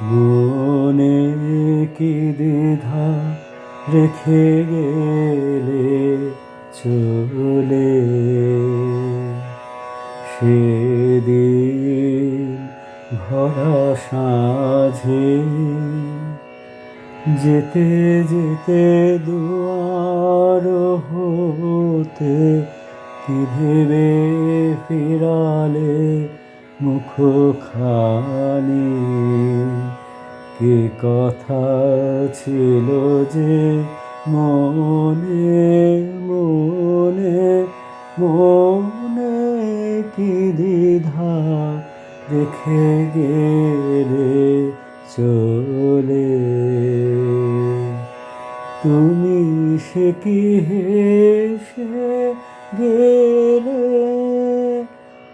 মনে কি দ্বিধা রেখে গেলে চলে? সেদিন ভরা সাঝে যেতে যেতে দুয়ার হতে কি ভেবে ফিরালে মুখ খানি কি কথা ছিল যে মনে মনে মনে কি দ্বিধা রেখে গেলে চলে? তুমি সে কি হেসে গেলে?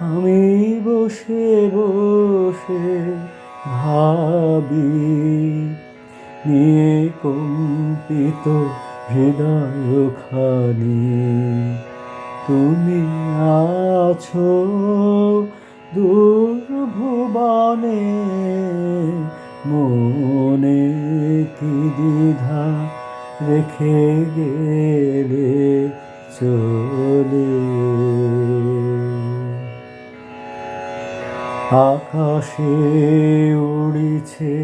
আমি বসে বসে ভাবি, নিয়ে কম্পিত হৃদয় খানি। তুমি আছো দুর্ভুবনে, মনে কি দ্বিধা রেখে গেলে চলে? আকাশে উড়িছে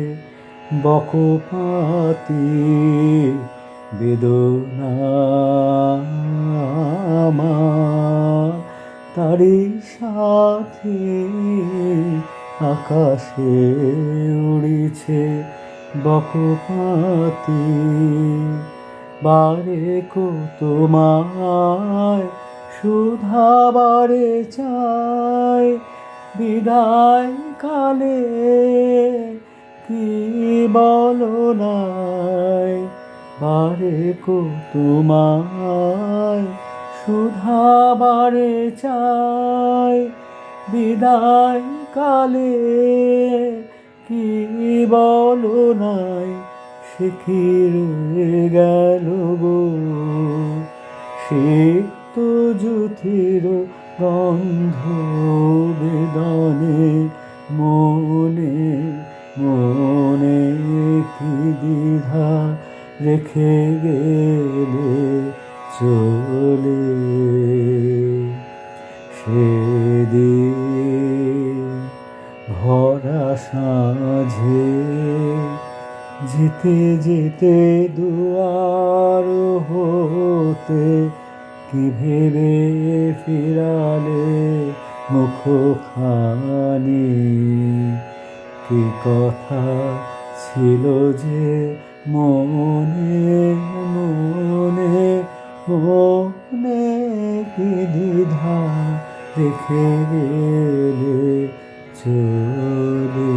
বকপাতি বেদনা তারই সাথে আকাশে উড়িছে বকপাতি। বারে কো তোমায় সুধাবারে চাই বিদায় কালে কি বলো নাই? বারে কো তোমায়, সুধা বারে চাই। বিদায় কালে কি বলো নাই? সে রয়ে গেল গো। সিক্ত জুথির গন্ধ বেদনে মনে মনে কি দ্বিধা রেখে গেলে চলে। সেদিন ভরা সাঁঝে যেতে যেতে দুয়ার হতে কি ভেবে ফিরালে মুখ খানি কি কথা ছিল যে মনে মনে মনে কি দ্বিধা রেখে গেলে চলে?